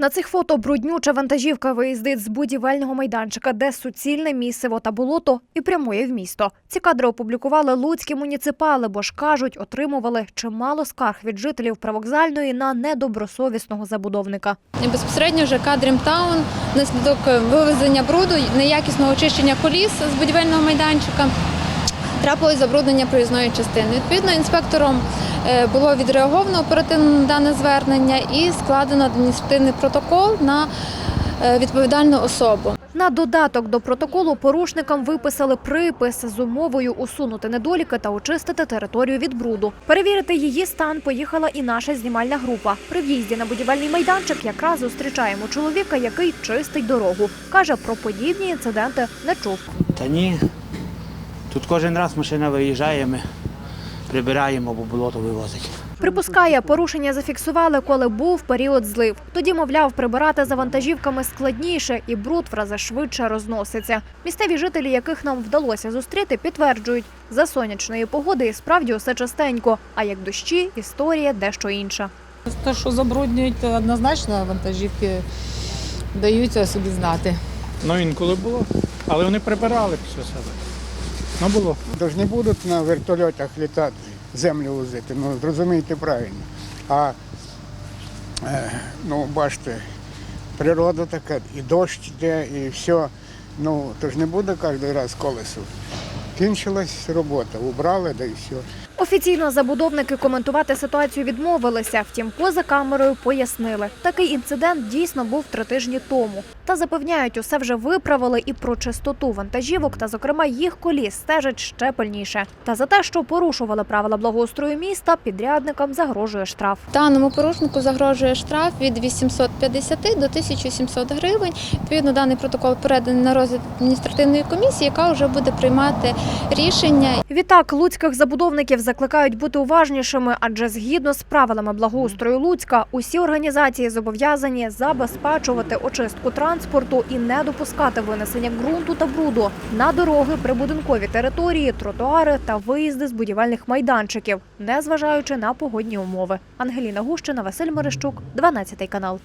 На цих фото бруднюча вантажівка виїздить з будівельного майданчика, де суцільне місиво та болото і прямує в місто. Ці кадри опублікували луцькі муніципали, бо ж кажуть, отримували чимало скарг від жителів привокзальної на недобросовісного забудовника. Безпосередньо ЖК Дрімтаун внаслідок вивезення бруду, неякісного очищення коліс з будівельного майданчика. Трапилось забруднення проїзної частини. Відповідно, інспектором е, було відреаговано оперативно на дане звернення і складено адміністративний протокол на е, відповідальну особу. На додаток до протоколу порушникам виписали припис з умовою усунути недоліки та очистити територію від бруду. Перевірити її стан поїхала і наша знімальна група. При в'їзді на будівельний майданчик якраз зустрічаємо чоловіка, який чистить дорогу. Каже, про подібні інциденти не чув. Та ні. Тут кожен раз машина виїжджає, ми прибираємо, бо болото вивозить. Припускає, порушення зафіксували, коли був період злив. Тоді, мовляв, прибирати за вантажівками складніше і бруд в рази швидше розноситься. Місцеві жителі, яких нам вдалося зустріти, підтверджують, за сонячної погоди і справді усе частенько. А як дощі, історія дещо інша. Те, що забруднюють, однозначно вантажівки даються собі знати. Ну інколи було. Але вони прибирали після себе. Ну було. Тож не будуть на вертольотах літати, землю возити, ну зрозумійте правильно. А е, ну, бачите, природа така, і дощ йде, і все. Ну, то ж не буде кожен раз колесо. Кінчилась робота, убрали, да і все. Офіційно забудовники коментувати ситуацію відмовилися. Втім, поза камерою пояснили, такий інцидент дійсно був три тижні тому. Та запевняють, усе вже виправили і про чистоту вантажівок та, зокрема, їх коліс стежать ще пильніше. Та за те, що порушували правила благоустрою міста, підрядникам загрожує штраф. Даному порушнику загрожує штраф від 850 до 1700 гривень. Відповідно, даний протокол переданий на розгляд адміністративної комісії, яка вже буде приймати рішення Відтак луцьких забудовників закликають бути уважнішими, адже згідно з правилами благоустрою Луцька, усі організації зобов'язані забезпечувати очистку транспорту і не допускати винесення ґрунту та бруду на дороги, прибудинкові території, тротуари та виїзди з будівельних майданчиків, незважаючи на погодні умови. Ангеліна Гущина, Василь Мерещук, 12 канал.